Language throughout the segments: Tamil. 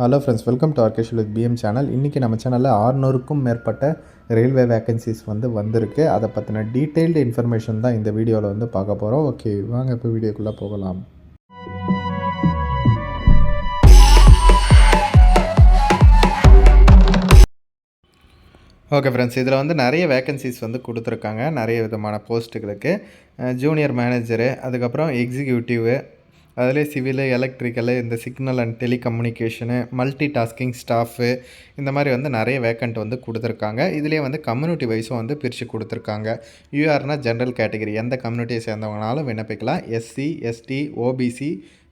ஹலோ ஃப்ரெண்ட்ஸ் வெல்கம் டு ஆர்கேஷ் வித் பிஎம் சேனல் இன்றைக்கி நம்ம சேனலில் ஆறுநூறுக்கும் மேற்பட்ட ரயில்வே வேகன்சிஸ் வந்து வந்திருக்கு. அதை பற்றின டீட்டெயில்டு இன்ஃபர்மேஷன் தான் இந்த வீடியோவில் வந்து பார்க்க போகிறோம் ஓகே வாங்க இப்போ வீடியோக்குள்ளே போகலாம். ஓகே ஃப்ரெண்ட்ஸ் இதில் வந்து நிறைய வேகன்சிஸ் வந்து கொடுத்துருக்காங்க. நிறைய விதமான போஸ்ட்டுகளுக்கு ஜூனியர் மேனேஜரு அதுக்கப்புறம் எக்ஸிக்யூட்டிவு அதிலே சிவிலு எலக்ட்ரிக்கலு இந்த signal and telecommunication multi tasking staff இந்த மாதிரி வந்து நிறைய வேக்கண்ட் வந்து கொடுத்துருக்காங்க. இதிலே வந்து கம்யூனிட்டி வைஸும் வந்து பிரித்து கொடுத்துருக்காங்க. யூஆர்னா ஜென்ரல் கேட்டகரி. எந்த கம்யூனிட்டியை சேர்ந்தவங்கனாலும் விண்ணப்பிக்கலாம். SC ST OBC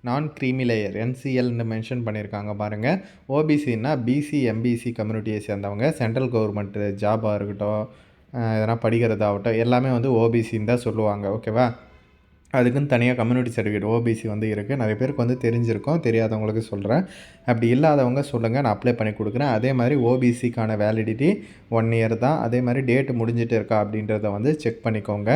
non creamy layer என்சிஎல்னு mention பண்ணியிருக்காங்க பாருங்கள் ஓபிசின்னா பிசி எம்பிசி கம்யூனிட்டியை சேர்ந்தவங்க. சென்ட்ரல் கவர்மெண்ட்டு ஜாபாக இருக்கட்டும் எதனா படிக்கிறதாகட்டும் எல்லாமே வந்து ஓபிசின்னு தான் சொல்லுவாங்க. ஓகேவா? அதுக்குன்னு தனியாக கம்யூனிட்டி சர்டிஃபிகேட் ஓபிசி வந்து இருக்குது நிறைய பேருக்கு வந்து தெரிஞ்சிருக்கும். தெரியாதவங்களுக்கு சொல்கிறேன் அப்படி இல்லாதவங்க சொல்லுங்கள் நான் அப்ளை பண்ணி கொடுக்குறேன். அதே மாதிரி ஓபிசிக்கான வேலிடிட்டி ஒன் இயர் தான். அதே மாதிரி டேட்டு முடிஞ்சிட்டு இருக்கா அப்படின்றத வந்து செக் பண்ணிக்கோங்க.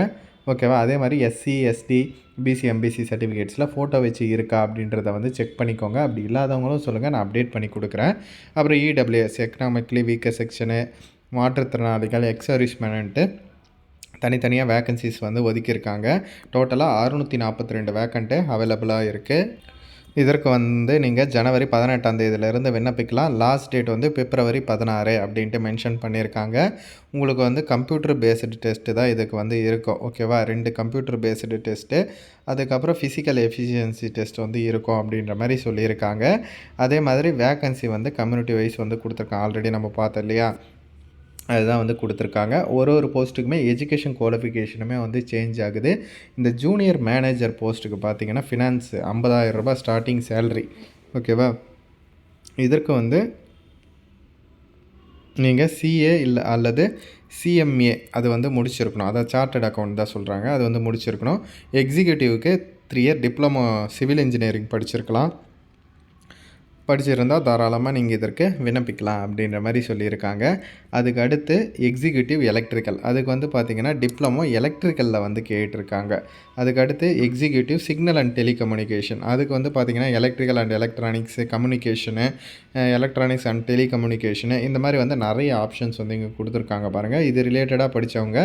ஓகேவா அதே மாதிரி எஸ்சி எஸ்டி பிசி எம்பிசி சர்டிஃபிகேட்ஸில் ஃபோட்டோ வச்சு இருக்கா அப்படின்றத வந்து செக் பண்ணிக்கோங்க. அப்படி இல்லாதவங்களும் சொல்லுங்கள் நான் அப்டேட் பண்ணி கொடுக்குறேன். அப்புறம் இடபிள்யூஎஸ் எக்கனாமிக்லி வீக்கர் செக்ஷனு மாற்றுத்திறனாளிகள் எக்ஸரிஷ்மெண்ட்டு தனித்தனியாக வேக்கன்சிஸ் வந்து ஒதுக்கியிருக்காங்க. டோட்டலாக அறுநூற்றி நாற்பத்தி ரெண்டு வேக்கண்ட்டு அவைலபிளாக இருக்குது இதற்கு வந்து நீங்கள் ஜனவரி பதினெட்டாம் தேதியிலேருந்து விண்ணப்பிக்கலாம். லாஸ்ட் டேட் வந்து பிப்ரவரி பதினாறு அப்படின்ட்டு மென்ஷன் பண்ணியிருக்காங்க. உங்களுக்கு வந்து கம்ப்யூட்டர் பேஸ்டு டெஸ்ட்டு தான் இதுக்கு வந்து இருக்கும். ஓகேவா ரெண்டு கம்ப்யூட்டர் பேஸ்டு டெஸ்ட்டு அதுக்கப்புறம் ஃபிசிக்கல் எஃபிஷியன்சி டெஸ்ட் வந்து இருக்கும் அப்படின்ற மாதிரி சொல்லியிருக்காங்க. அதே மாதிரி வேக்கன்சி வந்து கம்யூனிட்டி வைஸ் வந்து கொடுத்துருக்காங்க. ஆல்ரெடி நம்ம பார்த்தோம் இல்லையா? அதுதான் வந்து கொடுத்துருக்காங்க. ஒரு ஒரு போஸ்ட்டுக்குமே எஜுகேஷன் குவாலிஃபிகேஷனுமே வந்து சேஞ்ச் ஆகுது. இந்த ஜூனியர் மேனேஜர் போஸ்ட்டுக்கு பார்த்தீங்கன்னா ஃபினான்ஸு ஐம்பதாயிரம் ரூபாய் ஸ்டார்டிங் சேல்ரி ஓகேவா இதற்கு வந்து நீங்கள் சிஏ இல்லை அல்லது சிஎம்ஏ அது வந்து முடிச்சிருக்கணும். அதாவது சார்ட்டட் அக்கௌண்ட் தான் சொல்கிறாங்க அது வந்து முடிச்சிருக்கணும். எக்ஸிக்யூட்டிவ்க்கு three year diploma civil engineering படிச்சிருக்கலாம். படிச்சிருந்தால் தாராளமாக நீங்கள் இதற்கு விண்ணப்பிக்கலாம் அப்படின்ற மாதிரி சொல்லியிருக்காங்க. அதுக்கு அடுத்து எக்ஸிக்யூட்டிவ் எலக்ட்ரிக்கல் அதுக்கு வந்து பார்த்திங்கன்னா டிப்ளமோ எலக்ட்ரிக்கலில் வந்து கேட்டிருக்காங்க. அதுக்கு அடுத்து எக்ஸிக்யூட்டிவ் சிக்னல் அண்ட் டெலிகம்யூனிகேஷன் அதுக்கு வந்து பார்த்திங்கன்னா electrical and electronics communication electronics and telecommunication இந்த மாதிரி வந்து நிறைய ஆப்ஷன்ஸ் வந்து இங்கே கொடுத்துருக்காங்க பாருங்கள் இது ரிலேட்டடாக படித்தவங்க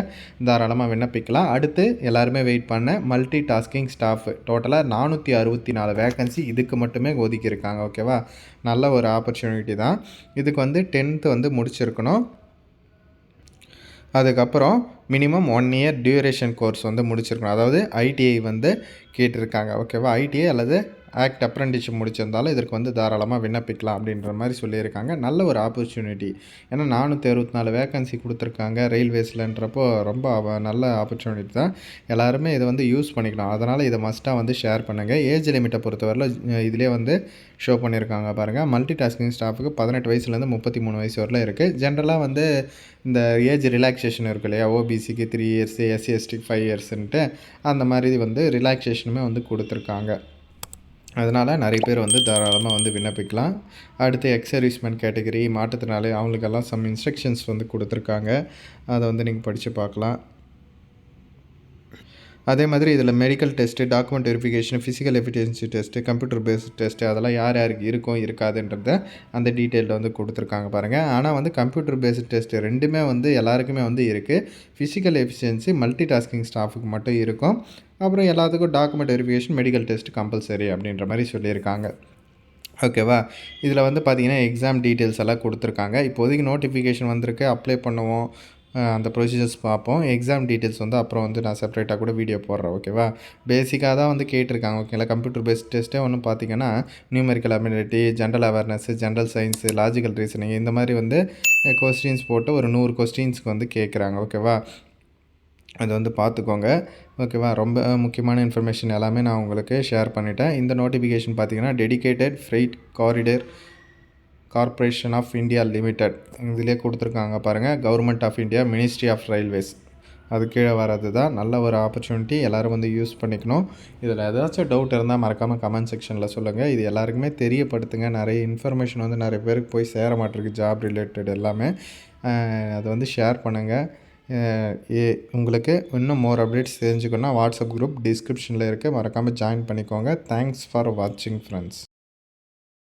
தாராளமாக விண்ணப்பிக்கலாம். அடுத்து எல்லாருமே வெயிட் பண்ண மல்டி டாஸ்கிங் ஸ்டாஃப் டோட்டலாக நானூற்றி அறுபத்தி நாலு வேகன்சி இதுக்கு மட்டுமே ஒதுக்கியிருக்காங்க. ஓகேவா நல்ல ஒரு ஆப்பர்ச்சுனிட்டி தான். இதுக்கு வந்து டென்த்து வந்து முடிச்சிருக்கணும். அதுக்கப்புறம் minimum one year duration course வந்து முடிச்சிருக்கணும். அதாவது ஐடிஐ வந்து கேட்டிருக்காங்க. ஓகேவா ஐடிஐ அல்லது ஆக்ட் அப்ரெண்டிஷிப் முடிச்சிருந்தாலும் இதற்கு வந்து தாராளமாக விண்ணப்பிக்கலாம் அப்படின்ற மாதிரி சொல்லியிருக்காங்க. நல்ல ஒரு ஆப்பர்ச்சுனிட்டி ஏன்னா நானூற்றி அறுபத்தி நாலு வேக்கன்சி கொடுத்துருக்காங்க ரயில்வேஸ்லன்றப்போ ரொம்ப நல்ல ஆப்பர்ச்சுனிட்டி தான். எல்லாருமே இதை வந்து யூஸ் பண்ணிக்கலாம் அதனால் இதை மஸ்ட்டாக வந்து ஷேர் பண்ணுங்கள் ஏஜ் லிமிட்டை பொறுத்தவரையில் இதிலே வந்து ஷோ பண்ணியிருக்காங்க பாருங்கள் மல்டி டாஸ்கிங் ஸ்டாஃபுக்கு பதினெட்டு வயசுலேருந்து முப்பத்தி மூணு வயசு வரல இருக்குது ஜென்ரலாக வந்து இந்த ஏஜ் ரிலாக்ஸேஷன் இருக்கு இல்லையா? ஓபிசிக்கு த்ரீ இயர்ஸ் எஸ்சி எஸ்டிக்கு ஃபைவ் இயர்ஸ்ன்ட்டு அந்த மாதிரி வந்து ரிலாக்ஸேஷனுமே வந்து கொடுத்துருக்காங்க. அதனால் நிறைய பேர் வந்து தாராளமாக வந்து விண்ணப்பிக்கலாம். அடுத்து எக்ஸ் சர்வீஸ்மேன் கேட்டகரி மாற்றத்தினாலே அவங்களுக்கெல்லாம் சம் இன்ஸ்ட்ரக்ஷன்ஸ் வந்து கொடுத்துருக்காங்க. அதை வந்து நீங்கள் படித்து பார்க்கலாம். அதே மாதிரி இதில் medical test document verification physical efficiency test computer based test அதெல்லாம் யார் யாருக்கு இருக்கும் இருக்காதுன்றத அந்த டீட்டெயிலில் வந்து கொடுத்துருக்காங்க பாருங்கள் ஆனால் வந்து கம்ப்யூட்டர் பேஸ்ட் டெஸ்ட்டு ரெண்டுமே வந்து எல்லாருக்குமே வந்து இருக்குது ஃபிசிக்கல் எஃபிஷியன்சி மல்டி டாஸ்கிங் ஸ்டாஃபுக்கு மட்டும் இருக்கும். அப்புறம் எல்லாத்துக்கும் document verification medical test compulsory அப்படின்ற மாதிரி சொல்லியிருக்காங்க. ஓகேவா இதில் வந்து பார்த்திங்கன்னா எக்ஸாம் டீட்டெயில்ஸ் எல்லாம் கொடுத்துருக்காங்க. இப்போதைக்கு நோட்டிஃபிகேஷன் வந்திருக்கு. அப்ளை பண்ணுவோம். அந்த ப்ரொசீஜர்ஸ் பார்ப்போம். எக்ஸாம் டீட்டெயில்ஸ் வந்து அப்புறம் வந்து நான் செப்பரேட்டாக கூட வீடியோ போடுறேன் ஓகேவா பேசிக்காக தான் வந்து கேட்டிருக்காங்க ஓகேங்களா கம்ப்யூட்டர் பேஸ்ட் டெஸ்ட்டே ஒன்று பார்த்தீங்கன்னா numerical ability general awareness general science logical reasoning இந்த மாதிரி வந்து கொஸ்டின்ஸ் போட்டு ஒரு நூறு கொஸ்டின்ஸ்க்கு வந்து கேட்குறாங்க ஓகேவா அதை வந்து பார்த்துக்கோங்க ஓகேவா ரொம்ப முக்கியமான இன்ஃபர்மேஷன் எல்லாமே நான் உங்களுக்கு ஷேர் பண்ணிட்டேன். இந்த நோட்டிஃபிகேஷன் பார்த்தீங்கன்னா dedicated freight corridor corporation of India limited இதிலே கொடுத்துருக்காங்க பாருங்கள் government of India ministry of railways அது கீழே வர்றது தான் நல்ல ஒரு ஆப்பர்ச்சுனிட்டி எல்லோரும் வந்து யூஸ் பண்ணிக்கணும். இதில் ஏதாச்சும் டவுட் இருந்தால் மறக்காமல் கமெண்ட் செக்ஷனில் சொல்லுங்கள் இது எல்லாருக்குமே தெரியப்படுத்துங்க. நிறைய இன்ஃபர்மேஷன் வந்து நிறைய பேருக்கு போய் சேர மாட்டிருக்கு. ஜாப் ரிலேட்டட் எல்லாமே. அதை வந்து ஷேர் பண்ணுங்கள் ஏ உங்களுக்கு இன்னும் மோர் அப்டேட்ஸ் தெரிஞ்சுக்கணுன்னா வாட்ஸ்அப் குரூப் டிஸ்கிரிப்ஷனில் இருக்குது மறக்காமல் ஜாயின் பண்ணிக்கோங்க. தேங்க்ஸ் ஃபார் வாட்சிங் ஃப்ரெண்ட்ஸ்